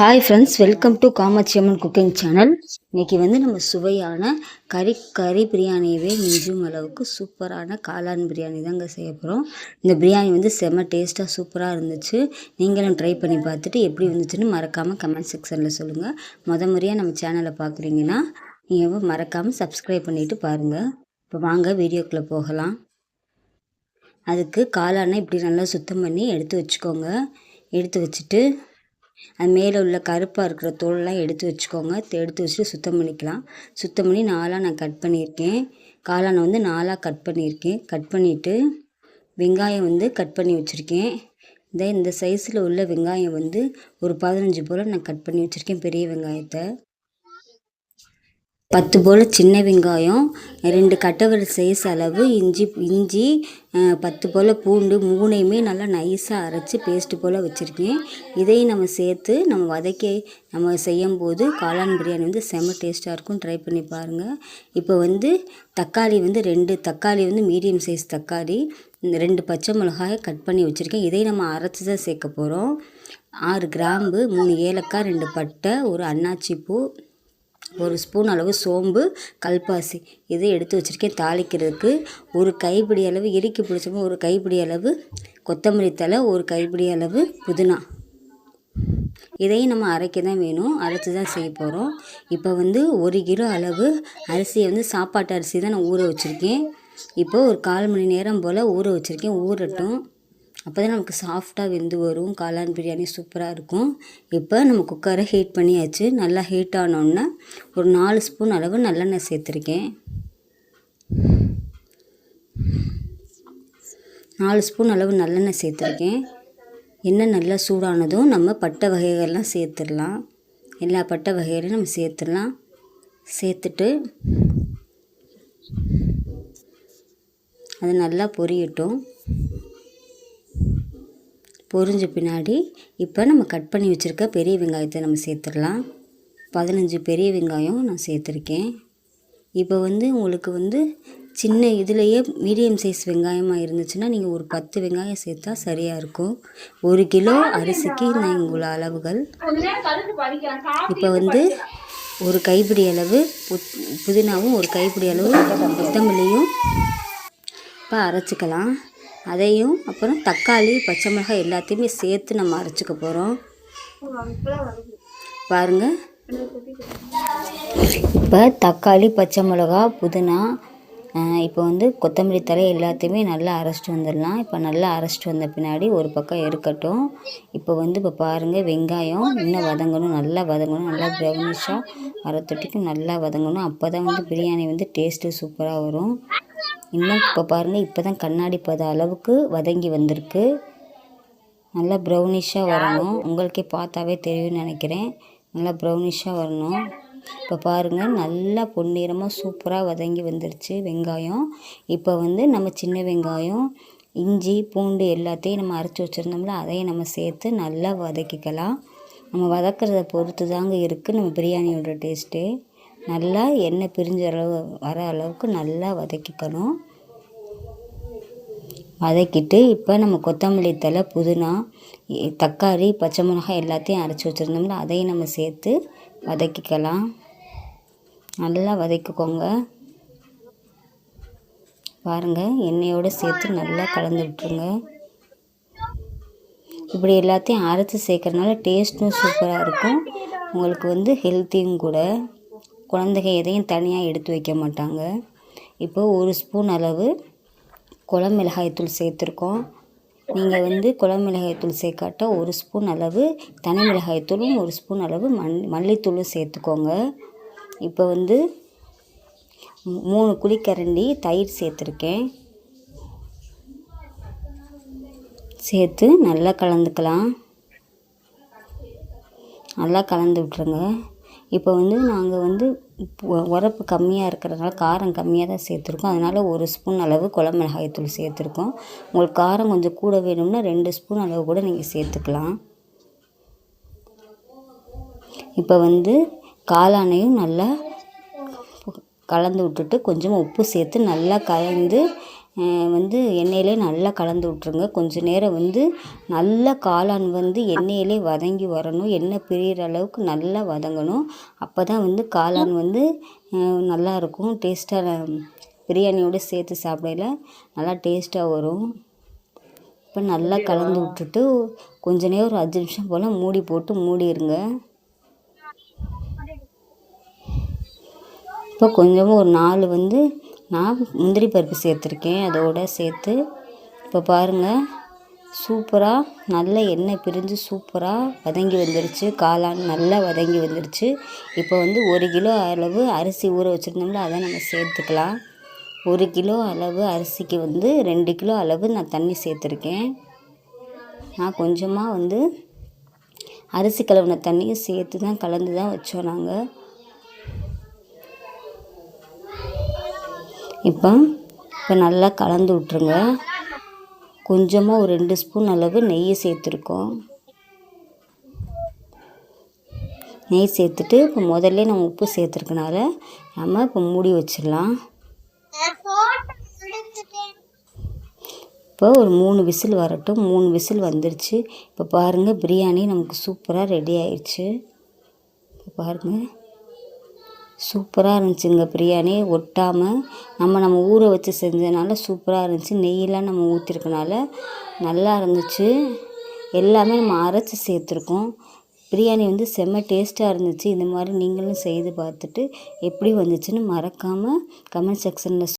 Hi friends welcome to Kamakshi Amman cooking channel இன்றைக்கி வந்து நம்ம சுவையான கறி கறி பிரியாணியவே மிஞ்சும் அளவுக்கு சூப்பரான காளான் பிரியாணி தாங்க செய்ய போகிறோம் இந்த பிரியாணி வந்து செம்ம டேஸ்ட்டாக சூப்பராக இருந்துச்சு. நீங்களும் ட்ரை பண்ணி பார்த்துட்டு எப்படி இருந்துச்சுன்னு மறக்காமல் கமெண்ட் செக்ஷனில் சொல்லுங்கள் முத முறையாக நம்ம சேனலை பார்க்குறீங்கன்னா நீங்கள் மறக்காமல் சப்ஸ்கிரைப் பண்ணிவிட்டு பாருங்கள் இப்போ வாங்க வீடியோக்குள்ளே போகலாம். அதுக்கு காளானை இப்படி நல்லா சுத்தம் பண்ணி எடுத்து வச்சுக்கோங்க. எடுத்து வச்சுட்டு அது மேலே உள்ள கருப்பாக இருக்கிற தோலெலாம் எடுத்து வச்சுக்கோங்க. எடுத்து வச்சுட்டு சுத்தம் பண்ணிக்கலாம். சுத்தம் பண்ணி நாலாக நான் கட் பண்ணியிருக்கேன். காளானை வந்து நாலாக கட் பண்ணியிருக்கேன். கட் பண்ணிவிட்டு வெங்காயம் வந்து கட் பண்ணி வச்சுருக்கேன். இந்த இந்த சைஸில் உள்ள வெங்காயம் வந்து ஒரு பதினஞ்சு போல் நான் கட் பண்ணி வச்சுருக்கேன். பெரிய வெங்காயத்தை. பத்து போல் சின்ன வெங்காயம் ரெண்டு கட்டவரை சைஸ் அளவு இஞ்சி இஞ்சி பத்து போல் பூண்டு மூணையுமே நல்லா நைஸாக அரைச்சி பேஸ்ட்டு போல் வச்சுருக்கேன். இதையும் நம்ம சேர்த்து நம்ம வதக்கி நம்ம செய்யும்போது காளான் பிரியாணி வந்து செம்ம டேஸ்ட்டாக இருக்கும். ட்ரை பண்ணி பாருங்கள் இப்போ வந்து தக்காளி வந்து ரெண்டு தக்காளி வந்து மீடியம் சைஸ் தக்காளி ரெண்டு பச்சை மிளகாயை கட் பண்ணி வச்சுருக்கேன். இதையும் நம்ம அரைச்சி தான் சேர்க்க போகிறோம் ஆறு கிராம்பு மூணு ஏலக்காய் ரெண்டு பட்டை ஒரு அன்னாச்சி பூ ஒரு ஸ்பூன் அளவு சோம்பு கல்பாசி. இதை எடுத்து வச்சுருக்கேன். தாளிக்கிறதுக்கு ஒரு கைப்பிடி அளவு இறுக்கி பிடிச்சப்போ ஒரு கைப்பிடி அளவு கொத்தமல்லி தழை ஒரு கைப்பிடி அளவு புதினா. இதையும் நம்ம அரைக்க தான் வேணும். அரைச்சி தான் செய்ய போகிறோம் இப்போ வந்து ஒரு கிலோ அளவு அரிசியை வந்து சாப்பாட்டு அரிசி தான் நான் ஊற வச்சுருக்கேன். இப்போ ஒரு கால் மணி நேரம் போல் ஊற வச்சுருக்கேன். ஊறட்டும். அப்போ தான் நமக்கு சாஃப்டாக வெந்து வரும். காளான் பிரியாணி சூப்பராக இருக்கும். இப்போ நம்ம குக்கரை ஹீட் பண்ணியாச்சு. நல்லா ஹீட் ஆனோடனே ஒரு நாலு ஸ்பூன் அளவு நல்லெண்ணெய் சேர்த்துருக்கேன். நாலு ஸ்பூன் அளவு நல்லெண்ணெய் சேர்த்துருக்கேன். எண்ணெய் நல்லா சூடானதும் நம்ம பட்டை வகைகள்லாம் சேர்த்துடலாம். எல்லா பட்டை வகைகளையும் நம்ம சேர்த்துடலாம். சேர்த்துட்டு அது நல்லா பொரியட்டும். பொரிஞ்ச பின்னாடி இப்போ நம்ம கட் பண்ணி வச்சுருக்க பெரிய வெங்காயத்தை நம்ம சேர்த்துடலாம். பதினஞ்சு பெரிய வெங்காயம் நான் சேர்த்துருக்கேன். இப்போ வந்து உங்களுக்கு வந்து சின்ன இதுலேயே மீடியம் சைஸ் வெங்காயமாக இருந்துச்சுன்னா நீங்கள் ஒரு பத்து வெங்காயம் சேர்த்தா சரியாக இருக்கும். ஒரு கிலோ அரிசிக்கு நான் இங்குள்ள அளவுகள். இப்போ வந்து ஒரு கைப்பிடி அளவு புதினாவும் ஒரு கைப்பிடி அளவு கொத்தமல்லியும் இப்போ அரைச்சிக்கலாம். அதையும் அப்புறம் தக்காளி பச்சை மிளகாய் எல்லாத்தையுமே சேர்த்து நம்ம அரைச்சிக்க போகிறோம் பாருங்கள் இப்போ தக்காளி பச்சை மிளகா புதினா இப்போ வந்து கொத்தமல்லி தலை எல்லாத்தையுமே நல்லா அரைச்சிட்டு வந்துடலாம். இப்போ நல்லா அரைச்சிட்டு வந்த பின்னாடி ஒரு பக்கம் இருக்கட்டும் இப்போ வந்து இப்போ பாருங்கள் வெங்காயம் இன்னும் வதங்கணும் நல்லா வதங்கணும் நல்லா ப்ரௌனிஷாக வரத்தொட்டிக்கும் நல்லா வதங்கணும். அப்போ தான் வந்து பிரியாணி வந்து டேஸ்ட்டு சூப்பராக வரும். இன்னும் இப்போ பாருங்கள் இப்போ தான் கண்ணாடி பத அளவுக்கு வதங்கி வந்திருக்கு. நல்லா ப்ரௌனிஷாக வரணும். உங்களுக்கே பார்த்தாவே தெரியும்னு நினைக்கிறேன். நல்லா ப்ரௌனிஷாக வரணும். இப்போ பாருங்கள் நல்லா பொன்னிறமாக சூப்பராக வதங்கி வந்துருச்சு வெங்காயம். இப்போ வந்து நம்ம சின்ன வெங்காயம் இஞ்சி பூண்டு எல்லாத்தையும் நம்ம அரைச்சி வச்சுருந்தோம்ல அதையும் நம்ம சேர்த்து நல்லா வதக்கிக்கலாம். நம்ம வதக்கிறத பொறுத்து தாங்க இருக்குது நம்ம பிரியாணியோட டேஸ்ட்டு நல்லா எண்ணெய் பிரிஞ்ச அளவு வர அளவுக்கு நல்லா வதக்கிக்கணும். வதக்கிட்டு இப்போ நம்ம கொத்தமல்லி தழை புதினா தக்காளி பச்சை மிளகாய் எல்லாத்தையும் அரைச்சி வச்சுருந்தோம்ல அதையும் நம்ம சேர்த்து வதக்கிக்கலாம். நல்லா வதக்கிக்கோங்க. பாருங்கள் எண்ணெயோடு சேர்த்து நல்லா கலந்து விட்டுருங்க. இப்படி எல்லாத்தையும் அரைச்சி சேர்க்குறதுனால டேஸ்ட்டும் சூப்பராக இருக்கும். உங்களுக்கு வந்து ஹெல்த்தியும் கூட. குழந்தைங்க எதையும் தனியாக எடுத்து வைக்க மாட்டாங்க. இப்போ ஒரு ஸ்பூன் அளவு குழம்பு மிளகாய்த்தூள் சேர்த்துருக்கோம். நீங்கள் வந்து குழம்பு மிளகாய்த்தூள் சேர்க்காட்ட ஒரு ஸ்பூன் அளவு தனி மிளகாய்த்தூளும் ஒரு ஸ்பூன் அளவு மண் மல்லித்தூளும் சேர்த்துக்கோங்க. இப்போ வந்து மூணு குழிக்கரண்டி தயிர் சேர்த்துருக்கேன். சேர்த்து நல்லா கலந்துக்கலாம். நல்லா கலந்து விட்ருங்க இப்போ வந்து நாங்கள் வந்து உரப்பு கம்மியாக இருக்கிறதுனால காரம் கம்மியாக தான் சேர்த்துருக்கோம். அதனால் ஒரு ஸ்பூன் அளவு குழம்பு மிளகாய்த்தூள் சேர்த்துருக்கோம். உங்களுக்கு காரம் கொஞ்சம் கூட வேணும்னா ரெண்டு ஸ்பூன் அளவு கூட நீங்கள் சேர்த்துக்கலாம். இப்போ வந்து காளானையும் நல்லா கலந்து விட்டுட்டு கொஞ்சமாக உப்பு சேர்த்து நல்லா கலந்து வந்து எண்ணெயிலே நல்லா கலந்து விட்ருங்க கொஞ்ச நேரம் வந்து நல்லா காளான் வந்து எண்ணெயிலே வதங்கி வரணும். எண்ணெய் பிரியிற அளவுக்கு நல்லா வதங்கணும். அப்போ தான் வந்து காளான் வந்து அஹ், நல்லா இருக்கும். டேஸ்ட்டாக பிரியாணியோடு சேர்த்து சாப்பிடையில நல்லா டேஸ்ட்டாக வரும். இப்போ நல்லா கலந்து விட்டுட்டு கொஞ்ச நேரம் ஒரு அஞ்சு நிமிஷம் போல் மூடி போட்டு மூடிடுங்க இப்போ கொஞ்சமாக ஒரு நாலு வந்து நான் முந்திரி பருப்பு சேர்த்துருக்கேன். அதோட சேர்த்து இப்போ பாருங்கள் சூப்பராக நல்ல எண்ணெய் பிரிஞ்சு சூப்பராக வதங்கி வந்துருச்சு. காளான் நல்லா வதங்கி வந்துருச்சு. இப்போ வந்து ஒரு கிலோ அளவு அரிசி ஊற வச்சுருந்தோம்ல அதை நம்ம சேர்த்துக்கலாம். ஒரு கிலோ அளவு அரிசிக்கு வந்து ரெண்டு கிலோ அளவு நான் தண்ணி சேர்த்துருக்கேன். நான் கொஞ்சமாக வந்து அரிசி கலவுன தண்ணியும் சேர்த்து தான் கலந்து தான் வச்சோம் நாங்கள் இப்போ இப்போ நல்லா கலந்து விட்ருங்க கொஞ்சமாக ஒரு ரெண்டு ஸ்பூன் அளவு நெய் சேர்த்துருக்கோம். நெய் சேர்த்துட்டு இப்போ முதல்ல நம்ம உப்பு சேர்த்துருக்கனால நம்ம இப்போ மூடி வச்சிடலாம். இப்போ ஒரு மூணு விசில் வரட்டும். மூணு விசில் வந்துருச்சு. இப்போ பாருங்கள் பிரியாணி நமக்கு சூப்பராக ரெடி ஆயிடுச்சு. இப்போ பாருங்கள் சூப்பராக இருந்துச்சுங்க பிரியாணி. ஒட்டாமல் நம்ம நம்ம ஊற வச்சு செஞ்சதுனால சூப்பராக இருந்துச்சு. நெய்யெல்லாம் நம்ம ஊற்றிருக்கனால நல்லா இருந்துச்சு. எல்லாமே நம்ம அரைச்சி சேர்த்துருக்கோம். பிரியாணி வந்து செம்ம டேஸ்ட்டாக இருந்துச்சு. இந்த மாதிரி நீங்களும் செய்து பார்த்துட்டு எப்படி வந்துச்சுன்னு மறக்காமல் கமெண்ட் செக்ஷனில்